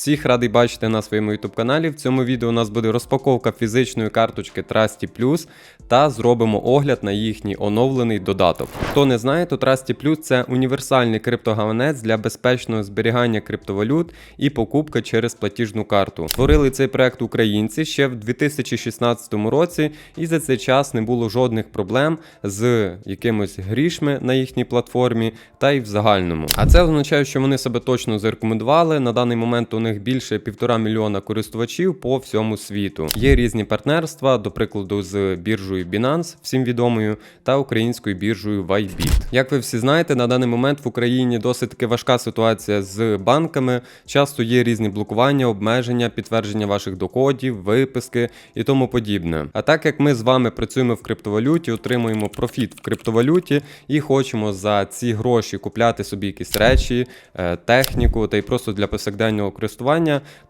Всіх радий бачити на своєму YouTube каналі. В цьому відео у нас буде розпаковка фізичної карточки Trusty Plus та зробимо огляд на їхній оновлений додаток. Хто не знає, то Trusty Plus це універсальний криптогаванець для безпечного зберігання криптовалют і покупки через платіжну карту. Створили цей проект українці ще в 2016 році, і за цей час не було жодних проблем з якимось грішми на їхній платформі та й в загальному. А це означає, що вони себе точно зарекомендували. На даний момент у них більше півтора мільйона користувачів по всьому світу. Є різні партнерства, до прикладу, з біржею Binance, всім відомою, та українською біржею Bybit. Як ви всі знаєте, на даний момент в Україні досить таки важка ситуація з банками. Часто є різні блокування, обмеження, підтвердження ваших доходів, виписки і тому подібне. А так як ми з вами працюємо в криптовалюті, отримуємо профіт в криптовалюті і хочемо за ці гроші купляти собі якісь речі, е, техніку та й просто для повсякденного користування,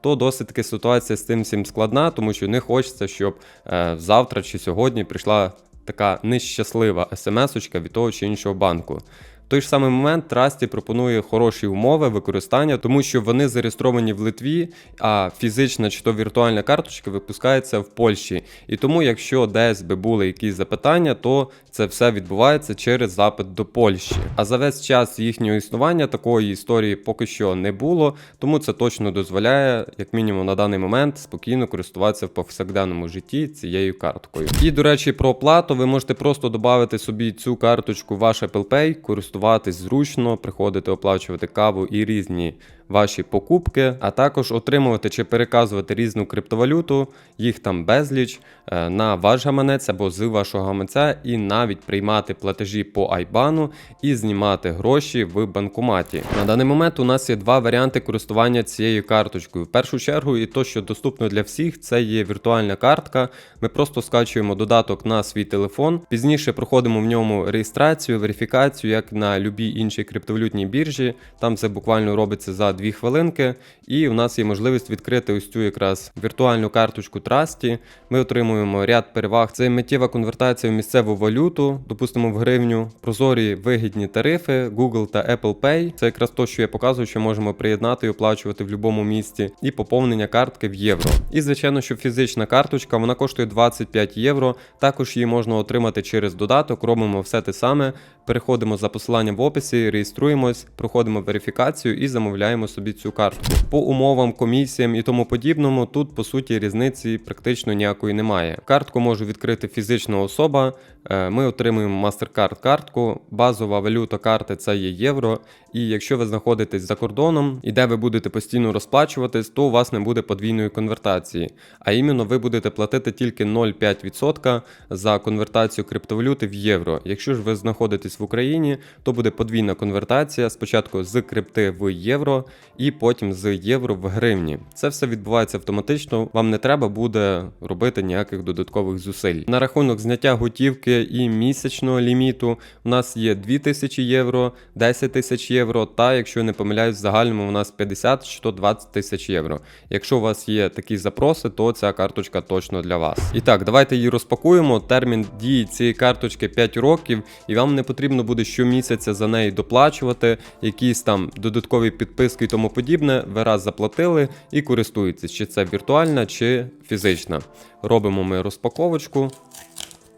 то досить таки ситуація з цим всім складна, тому що не хочеться, щоб е, завтра чи сьогодні прийшла така нещаслива смс-очка від того чи іншого банку. Той ж самий момент Трасті пропонує хороші умови використання, тому що вони зареєстровані в Литві, а фізична чи то віртуальна карточка випускається в Польщі. І тому, якщо десь би були якісь запитання, то це все відбувається через запит до Польщі. А за весь час їхнього існування такої історії поки що не було, тому це точно дозволяє, як мінімум на даний момент, спокійно користуватися в повсякденному житті цією карткою. І до речі, про оплату ви можете просто додати собі цю карточку в ваш Apple Pay, користуватись зручно, приходити оплачувати каву і різні ваші покупки, а також отримувати чи переказувати різну криптовалюту, їх там безліч е, на ваш гаманець або з вашого гаманця, і навіть приймати платежі по Айбану і знімати гроші в банкоматі. На даний момент у нас є два варіанти користування цією карточкою. В першу чергу, і то, що доступно для всіх, це є віртуальна картка. Ми просто скачуємо додаток на свій телефон. Пізніше проходимо в ньому реєстрацію, верифікацію, як на любій іншій криптовалютній біржі. Там це буквально робиться за 2 хвилинки, і у нас є можливість відкрити ось цю якраз віртуальну карточку Трасті. Ми отримуємо ряд переваг. Це миттєва конвертація в місцеву валюту, допустимо в гривню, прозорі вигідні тарифи, Google та Apple Pay. Це якраз то, що я показую, що можемо приєднати і оплачувати в будь-якому місці, і поповнення картки в євро. І звичайно, що фізична карточка вона коштує 25 євро. Також її можна отримати через додаток. Робимо все те саме. Переходимо за посиланням в описі, реєструємось, проходимо верифікацію і замовляємо собі цю картку. По умовам, комісіям і тому подібному, тут по суті різниці практично ніякої немає. Картку може відкрити фізична особа. е, Ми отримуємо MasterCard картку, базова валюта карти це є євро. І якщо ви знаходитесь за кордоном і де ви будете постійно розплачуватись, то у вас не буде подвійної конвертації. А іменно ви будете платити тільки 0,5% за конвертацію криптовалюти в євро. Якщо ж ви знаходитесь в Україні, то буде подвійна конвертація спочатку з крипти в євро і потім з євро в гривні. Це все відбувається автоматично. Вам не треба буде робити ніяких додаткових зусиль. На рахунок зняття готівки і місячного ліміту у нас є 2000 євро, 10 тисяч євро, та якщо я не помиляюсь, в загальному у нас 50 чи 20 тисяч євро. Якщо у вас є такі запроси, то ця карточка точно для вас. І так, давайте її розпакуємо. Термін дії цієї карточки 5 років, і вам не потрібно буде щомісяця за неї доплачувати, якісь там додаткові підписки і тому подібне. Ви раз заплатили і користуєтесь, чи це віртуальна, чи фізична. Робимо ми розпаковочку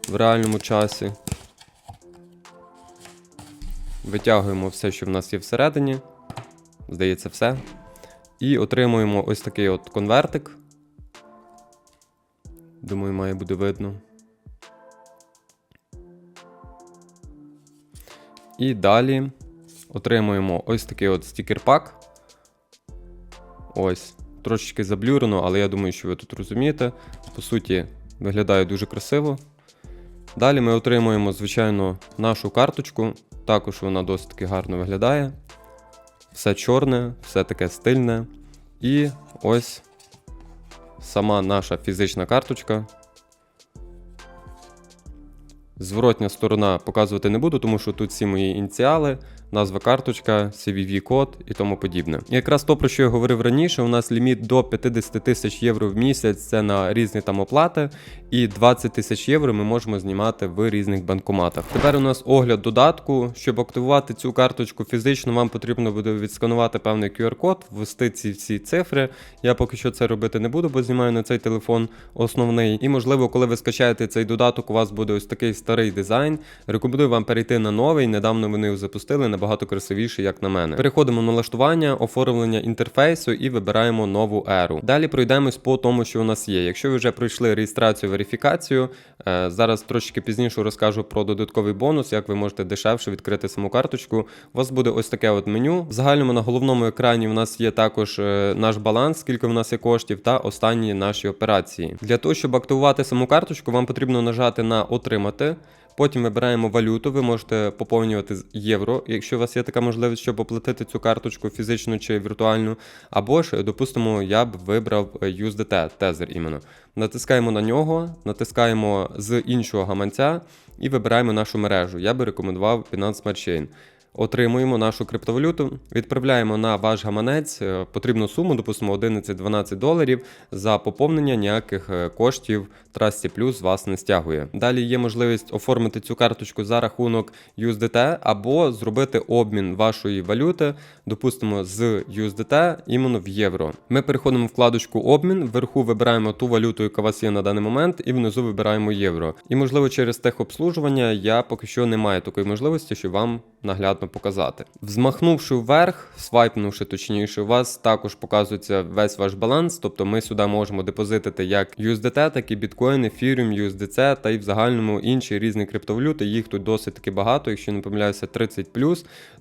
в реальному часі. Витягуємо все, що в нас є всередині. Здається, все. І отримуємо ось такий от конвертик. Думаю, має буде видно. І далі отримуємо ось такий от стікер-пак. Ось. Трошечки заблюрено, але я думаю, що ви тут розумієте. По суті, виглядає дуже красиво. Далі ми отримуємо, звичайно, нашу карточку. Також вона досить таки гарно виглядає. Все чорне, все таке стильне. І ось сама наша фізична карточка. Зворотня сторона показувати не буду, тому що тут всі мої ініціали. Назва карточка, CVV-код і тому подібне. Якраз то, про що я говорив раніше, у нас ліміт до 50 тисяч євро в місяць це на різні там оплати, і 20 тисяч євро ми можемо знімати в різних банкоматах. Тепер у нас огляд додатку. Щоб активувати цю карточку фізично, вам потрібно буде відсканувати певний QR-код, ввести ці всі цифри. Я поки що це робити не буду, бо знімаю на цей телефон основний. І можливо, коли ви скачаєте цей додаток, у вас буде ось такий старий дизайн. Рекомендую вам перейти на новий. Недавно вони його запустили, набагато красивіший, як на мене. Переходимо на налаштування, оформлення інтерфейсу і вибираємо нову еру. Далі пройдемось по тому, що у нас є. Якщо ви вже пройшли реєстрацію, верифікацію, е, зараз трошки пізніше розкажу про додатковий бонус, як ви можете дешевше відкрити саму карточку. У вас буде ось таке от меню. В загальному на головному екрані у нас є також е, наш баланс, скільки в нас є коштів, та останні наші операції. Для того, щоб активувати саму карточку, вам потрібно нажати на отримати. Потім вибираємо валюту, ви можете поповнювати з євро, якщо у вас є така можливість, щоб оплатити цю карточку фізичну чи віртуальну. Або ж, допустимо, я б вибрав е, USDT, тезер іменно. Натискаємо на нього, натискаємо з іншого гаманця і вибираємо нашу мережу. Я би рекомендував Binance Smart Chain. Отримуємо нашу криптовалюту, відправляємо на ваш гаманець е, потрібну суму, допустимо 11-12 доларів. За поповнення ніяких е, коштів Trusty Plus вас не стягує. Далі є можливість оформити цю карточку за рахунок USDT або зробити обмін вашої валюти, допустимо, з USDT іменно в євро. Ми переходимо в вкладочку обмін, вверху вибираємо ту валюту, яка у вас є на даний момент, і внизу вибираємо євро. І можливо через техобслужування я поки що не маю такої можливості, щоб вам наглядно показати. Взмахнувши вверх, свайпнувши точніше, у вас також показується весь ваш баланс, тобто ми сюди можемо депозитити як USDT, так і біткоін, Ethereum, USDC та й в загальному інші різні криптовалюти. Їх тут досить таки багато, якщо не помиляюся, 30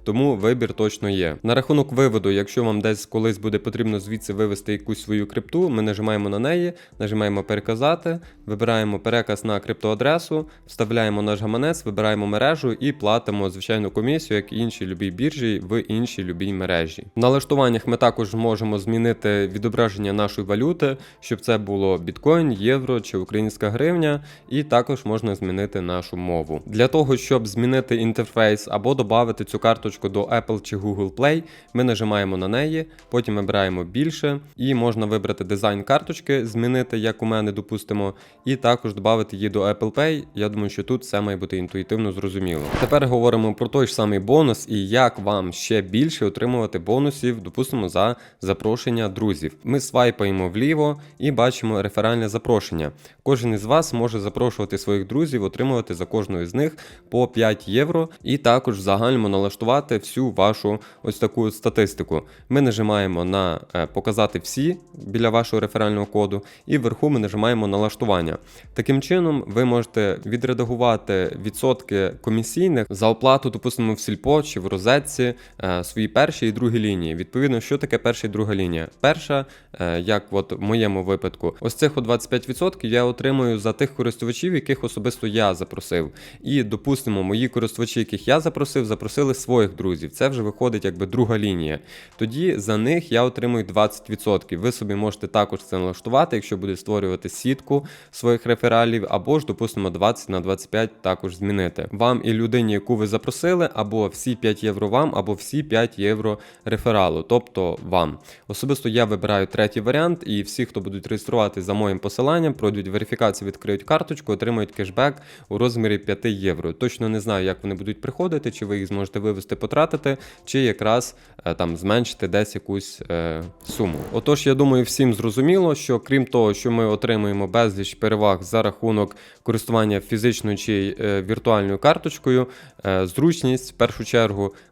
тому вибір точно є. На рахунок виводу, якщо вам десь колись буде потрібно звідси вивести якусь свою крипту, ми нажимаємо на неї, нажимаємо переказати, вибираємо переказ на криптоадресу, вставляємо наш гаманець, вибираємо мережу і платимо звичайну комісію, іншій любій біржі в іншій любій мережі. В налаштуваннях ми також можемо змінити відображення нашої валюти, щоб це було біткоін, євро чи українська гривня, і також можна змінити нашу мову. Для того, щоб змінити інтерфейс або додати цю карточку до Apple чи Google Play, ми нажимаємо на неї, потім вибираємо більше, і можна вибрати дизайн карточки, змінити, як у мене, допустимо, і також додати її до Apple Pay. Я думаю, що тут все має бути інтуїтивно зрозуміло. Тепер говоримо про той ж самий бонус і як вам ще більше отримувати бонусів, допустимо, за запрошення друзів. Ми свайпаємо вліво і бачимо реферальне запрошення. Кожен із вас може запрошувати своїх друзів, отримувати за кожного з них по 5 євро, і також в загальному налаштувати всю вашу ось таку статистику. Ми нажимаємо на е, показати всі біля вашого реферального коду, і вверху ми нажимаємо налаштування. Таким чином, ви можете відредагувати відсотки комісійних за оплату, допустимо, в сільпо чи в розетці е, свої перші і другі лінії. Відповідно, що таке перша і друга лінія? Перша, е, як от в моєму випадку, ось цих 25% я отримую за тих користувачів, яких особисто я запросив. І, допустимо, мої користувачі, яких я запросив, запросили своїх друзів. Це вже виходить якби друга лінія. Тоді за них я отримую 20%. Ви собі можете також це налаштувати, якщо буде створювати сітку своїх рефералів, або ж, допустимо, 20 на 25 також змінити. Вам і людині, яку ви запросили, або всі 5 євро вам, або всі 5 євро рефералу, тобто вам. Особисто я вибираю третій варіант, і всі, хто будуть реєструвати за моїм посиланням, пройдуть верифікацію, відкриють карточку, отримають кешбек у розмірі 5 євро. Точно не знаю, як вони будуть приходити, чи ви їх зможете вивести, потратити, чи якраз е, там зменшити десь якусь е, суму. Отож, я думаю, всім зрозуміло, що крім того, що ми отримуємо безліч переваг за рахунок користування фізичною чи е, віртуальною карточкою, е, зручність в першу чергу,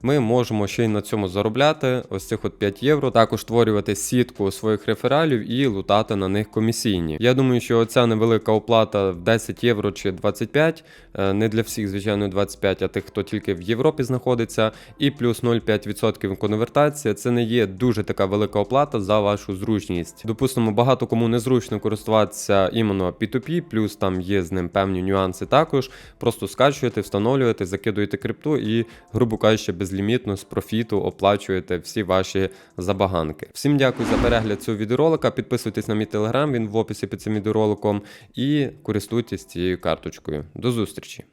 ми можемо ще й на цьому заробляти. Ось цих от 5 євро. Також створювати сітку своїх рефералів і лутати на них комісійні. Я думаю, що ця невелика оплата в 10 євро чи 25, е, не для всіх, звичайно, 25, а тих, хто тільки в Європі знаходиться, і плюс 0,5% конвертація. Це не є дуже така велика оплата за вашу зручність. Допустимо, багато кому незручно користуватися іменно P2P, плюс там є з ним певні нюанси також. Просто скачуєте, встановлюєте, закидуєте крипту і, грубо кажучи, безлімітно з профіту оплачуєте всі ваші забаганки. Всім дякую за перегляд цього відеоролика. Підписуйтесь на мій телеграм, він в описі під цим відеороликом, і користуйтесь цією карточкою. До зустрічі!